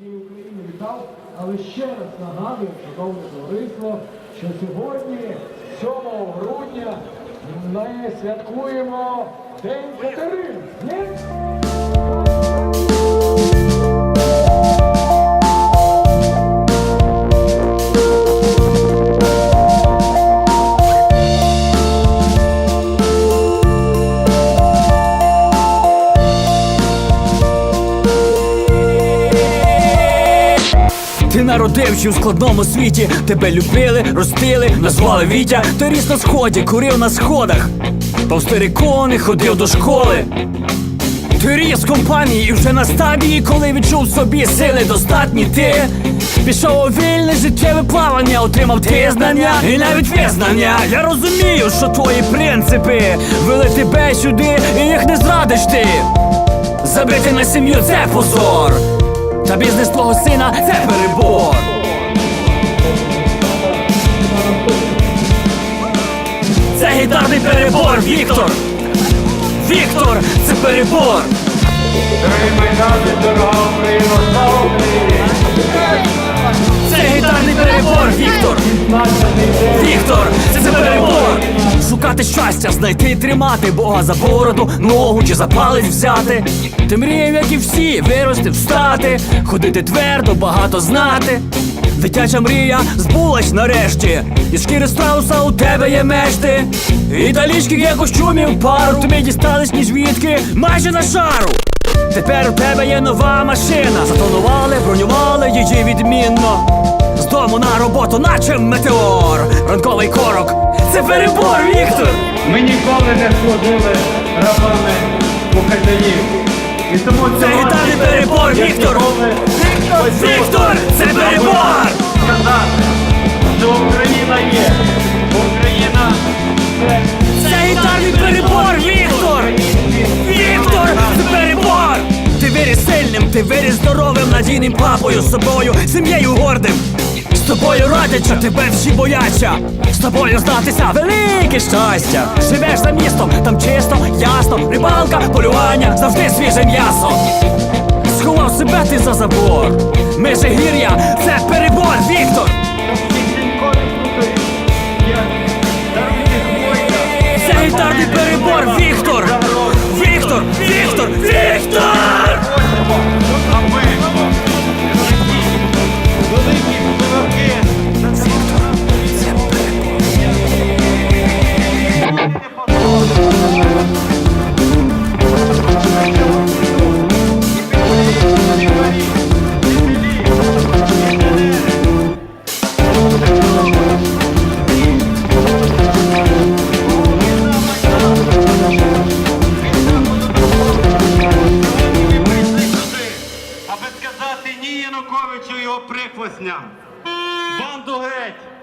всій Україні вітав, але ще раз нагадую, шановне товариство, що сьогодні, 7 грудня, ми святкуємо День Катерин. Ти народився у складному світі, тебе любили, ростили, назвали Вітя, ти ріс на сході, курив на сходах, повстерикони ходив до школи. Ти ріс компанії і вже на стадії, коли відчув собі сили достатні ти Пішов у вільне життєве плавання, отримав ти знання і навіть визнання. Я розумію, що твої принципи вели тебе сюди, і їх не зрадиш ти. Забити на сім'ю це позор. Та бізнес твого сина це перебор. Це гітарний перебор, Віктор. Віктор, це перебор. Три майдани, дорога Україна, Шукати щастя, знайти і тримати Бога за бороду, ногу чи за палець взяти. Ти мріяв, як і всі, вирости, встати, ходити твердо, багато знати. Дитяча мрія збулась нарешті, і шкіри страуса у тебе є мешти. І талічки є костюмів пару, тобі дістались ні звідки, майже на шару. Тепер у тебе є нова машина. Затонували, бронювали її відмінно. З дому на роботу, наче метеор. Ранковий корок. Це перебор, Віктор! Ми ніколи не ходили рабами бухгалтерів. І тому Це гітарний перебор, Віктор! Віктор! Це перебор! сказати, що Україна є. Україна це Це гітарний перебор, Віктор! Віктор! Це перебор! Ти виріс сильним, ти виріс здоровим, надійним папою, собою, сім'єю гордим. З тобою радяча, тебе всі бояться. З тобою здатися велике щастя. Живеш за містом, там чисто, ясно, рибалка, полювання, завжди свіже м'ясо. Сховав себе ти за забор. Межигір'я це перебор, Януковичу і його прихвостням. Банду геть!